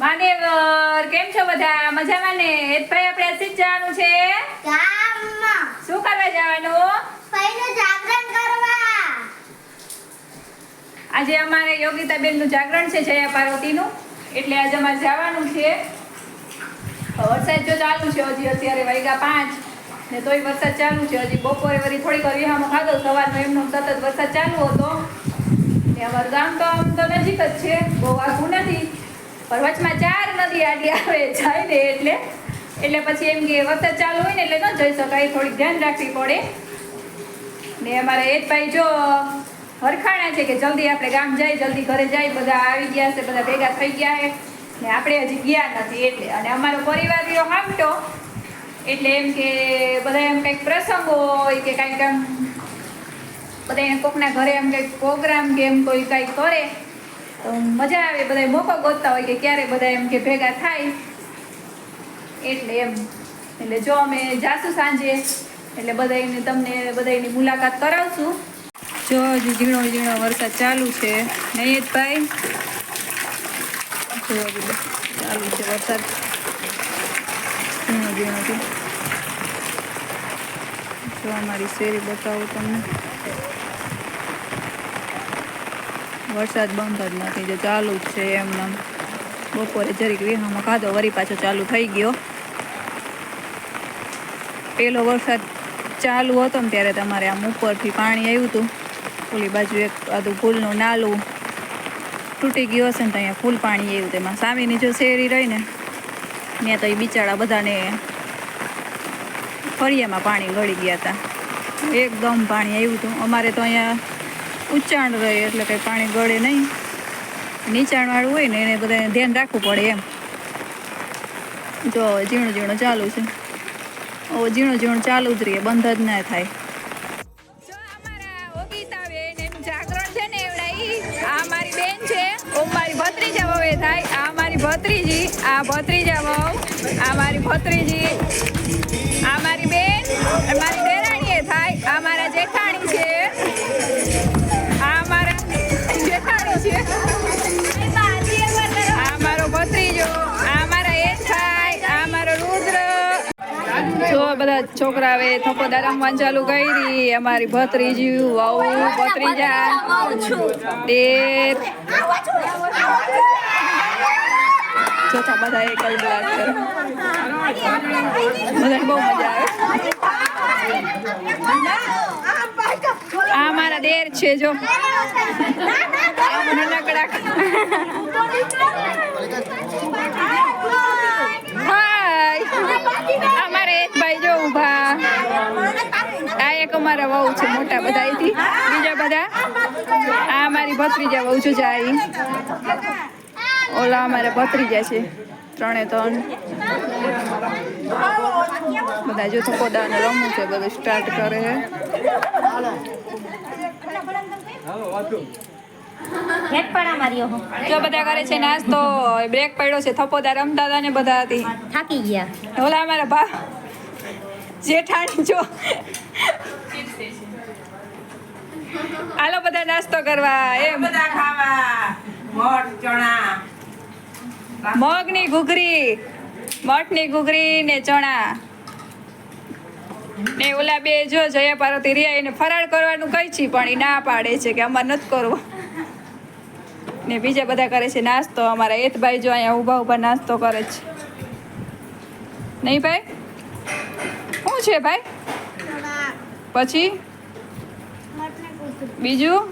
માનેવર કેમ છો બધા? મજામાં ને? હેતભાઈ આપણે આથી જવાનું છે. ગામમાં. શું કરવા જવાનું? પહેલું જાગરણ કરવા. આજે અમારે યોગિતાબેનનું જાગરણ છે જયા પાર્વતીનું. એટલે આજે અમારે જવાનું છે. વરસાદ જો ચાલુ છે હજી અત્યારે વાગ્યા પાંચ. ને તોય વરસાદ ચાલુ છે. હજી બપોરે વળી થોડીક વાર વિહામો ખાધો. સવારનો એમનો સતત વરસાદ ચાલુ હતો. ને અમારું ગામ તો આમ તો નજીક જ છે. બહુ આઘું નથી. પણ ચાર નદી આડી આવે જાય ને એટલે એટલે પછી એમ કે વરસાદ ચાલુ હોય ને એટલે ન જઈ શકાય થોડીક ધ્યાન રાખવી પડે. ને અમારે ભાઈ જો હરખાણા છે કે જલ્દી આપણે ગામ જાય, જલ્દી ઘરે જાય, બધા આવી ગયા છે, બધા ભેગા થઈ ગયા છે. ને આપણે હજી ગયા નથી એટલે, અને અમારો પરિવાર રહ્યો હામટો, એટલે એમ કે બધા એમ કંઈક પ્રસંગો હોય કે કાંઈક આમ, બધા કોકના ઘરે એમ કંઈક પ્રોગ્રામ કે એમ કોઈ કાંઈક કરે. તો મજા આવે બધા મોકો ગોતતા હોય કે ક્યારે બધા એમ કે ભેગા થાય. એટલે એમ. એટલે જો અમે જાશું સાંજે, એટલે બધાને તમને બધાની મુલાકાત કરાવશું. જો હજી ઝીણો ઝીણો વરસાદ ચાલુ છે. નહીં ભાઈ ચાલુ છે વરસાદ. ઝીણો ઝીણો જો અમારી શેરી બતાવું તમને. વરસાદ બંધ જ નથી, જો ચાલુ જ છે એમને આમ. બપોરે જરીક વિહામાં ખાધો, વરી પાછો ચાલુ થઈ ગયો. પેલો વરસાદ ચાલુ હતો ને ત્યારે તમારે આમ ઉપરથી પાણી આવ્યું હતું. ઓલી બાજુ એક આદુ ફૂલનું નાલું તૂટી ગયું હશે ને તો અહીંયા ફૂલ પાણી આવ્યું તેમાં સામેની જો શેરી રહી ને, ત્યાં તો એ બિચારા બધાને ફળિયામાં પાણી ગળી ગયા હતા. એકદમ પાણી આવ્યું હતું. અમારે તો અહીંયા ઉચ્ચાણ રહે એટલે કંઈ પાણી ગળે નહીં. નીચાણવાળું હોય ને એને બધાને ધ્યાન રાખવું પડે એમ. જો, ઝીણું ઝીણું ચાલુ છે. ઓ, ઝીણું ઝીણું ચાલુ જ રહીએ બંધ જ ના થાય. ભત્રીજી, આ ભત્રીજા વહુ, આ મારી ભત્રીજી, આ મારી બેન. જો છોકરાએ થપ્પોદાર રમવાનું ચાલુ કરી, અમારી ભત્રીજી, વહુ, ભત્રીજા દેર ચોથા બધા એક જ વાત કરે બહુ મજા આવે. આ મારા દેર છે, જો. આ નાનકડા હાય અમારે એક ભાઈ જો ઊભા આ એક અમારા મોટા બધા અહીંથી બીજા બધા. આ અમારી ભત્રીજા બહુ છું જાય ઓલા અમારા ભત્રીજા છે. ત્રણે ત્રણ. બધા જો થપ્પોદાને રમવું છે બધું સ્ટાર્ટ કરે છે. જો બધા કરે છે નાસ્તો બ્રેક પડ્યો છે. થપોદા રમતા હતા ને બધા હતી થાકી ગયા. ઓલા અમારા ભા જેઠાણી જો. હાલો બધા નાસ્તો કરવા એમ. બધા ખાવા. મઠ ચણા. મગની ઘૂઘરી મઠની ઘૂઘરી ને ચણા. ને ઓલા બે જો જયા પાર્વતી રિયા એને ફરાળ કરવાનું કહી છે પણ એ ના પાડે છે કે અમારે નથી કરવો. ને બીજા બધા કરે છે નાસ્તો. અમારા એતભાઈ જો અહીંયા ઊભા ઊભા નાસ્તો કરે છે. નહીં ભાઈ? શું છે ભાઈ? પછી? બીજું?